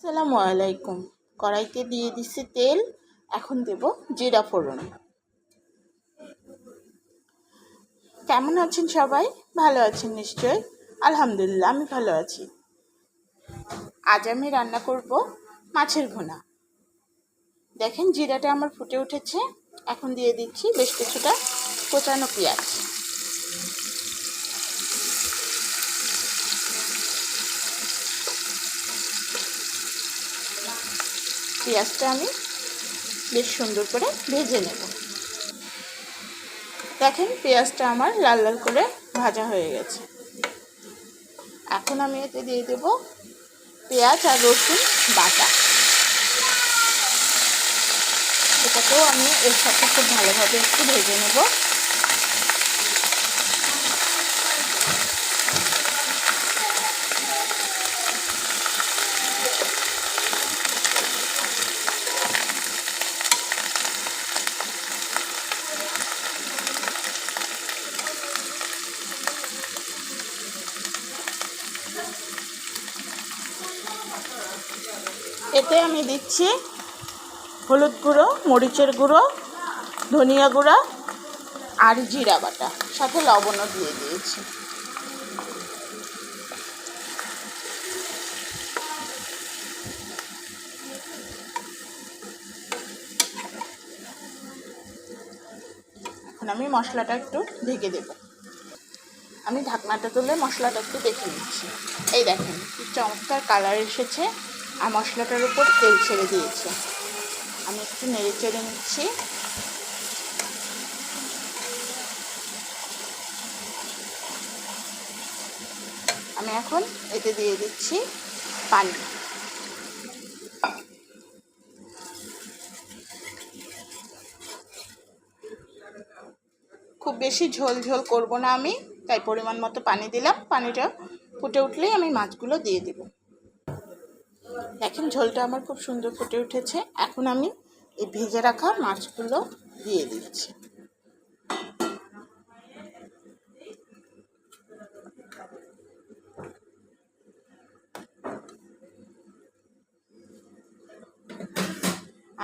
আসসালামু আলাইকুম। কড়াইতে দিয়ে দিচ্ছি তেল, এখন দেব জিরা ফোড়ন। কেমন আছেন সবাই? ভালো আছেন নিশ্চয় আলহামদুলিল্লাহ, আমি ভালো আছি। আজ আমি রান্না করব মাছের ভুনা। দেখেন জিরাটা আমার ফুটে উঠেছে। এখন দিয়ে দিচ্ছি বেশ কিছুটা কোচানো পেঁয়াজ। পেঁয়াজটা আমি বেশ সুন্দর করে ভেজে নেব। দেখেন পেঁয়াজটা আমার লাল লাল করে ভাজা হয়ে গেছে। এখন আমি এতে দিয়ে দেব পেঁয়াজ আর রসুন বাটা। এটাকেও আমি এর সাথে খুব ভালোভাবে একটু ভেজে নেব। এতে আমি দিচ্ছি হলুদ গুঁড়ো, মরিচের গুঁড়ো, ধনিয়া গুঁড়া আর জিরা বাটা। সাথে লবণও দিয়ে দিয়েছি। এখন আমি মশলাটা একটু ঢেকে দেব। আমি ঢাকনাটা তুলে মশলাটা একটু দেখে নিচ্ছি। এই দেখেন, কি চমৎকার কালার এসেছে। আর মশলাটার উপর তেল ছেড়ে দিয়েছে। আমি একটু নেড়ে চেড়ে নিচ্ছি। আমি এখন এতে দিয়ে দিচ্ছি পানি। খুব বেশি ঝোল ঝোল করব না আমি, তাই পরিমাণ মতো পানি দিলাম। পানিটা ফুটে উঠলেই আমি মাছগুলো দিয়ে দেব। দেখেন ঝোলটা আমার খুব সুন্দর ফুটে উঠেছে। এখন আমি এই ভেজে রাখা মাছগুলো দিয়ে দিচ্ছি।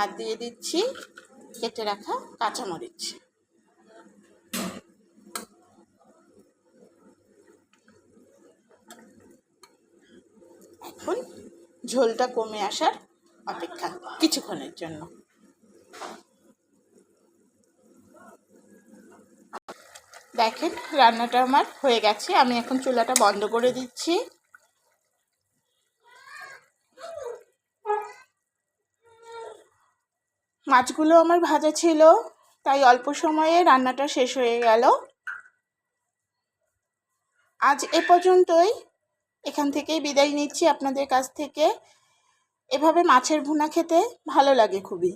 আর দিয়ে দিচ্ছি কেটে রাখা কাঁচামরিচ। এখন ঝোলটা কমে আসার অপেক্ষা কিছুক্ষণের জন্য। দেখেন, রান্নাটা আমার হয়ে গেছে। আমি এখন চুলাটা বন্ধ করে দিচ্ছি। মাছগুলো আমার ভাজা ছিল, তাই অল্প সময়ে রান্নাটা শেষ হয়ে গেল। আজ এ পর্যন্তই। এখান থেকেই বিদায় নিচ্ছি আপনাদের কাছ থেকে। এভাবে মাছের ভুনা খেতে ভালো লাগে খুবই।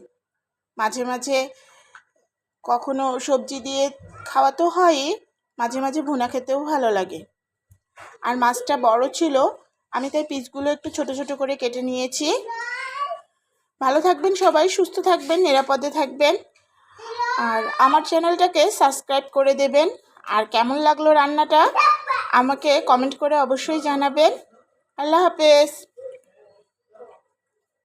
মাঝে মাঝে কখনো সবজি দিয়ে খাওয়া তো হয়ই, মাঝে মাঝে ভুনা খেতেও ভালো লাগে। আর মাছটা বড় ছিল, আমি তাই পিসগুলো একটু ছোট ছোট করে কেটে নিয়েছি। ভালো থাকবেন সবাই, সুস্থ থাকবেন, নিরাপদে থাকবেন। আর আমার চ্যানেলটাকে সাবস্ক্রাইব করে দেবেন। আর কেমন লাগল রান্নাটা? আমাকে কমেন্ট করে অবশ্যই জানাবেন। আল্লাহ হাফেজ।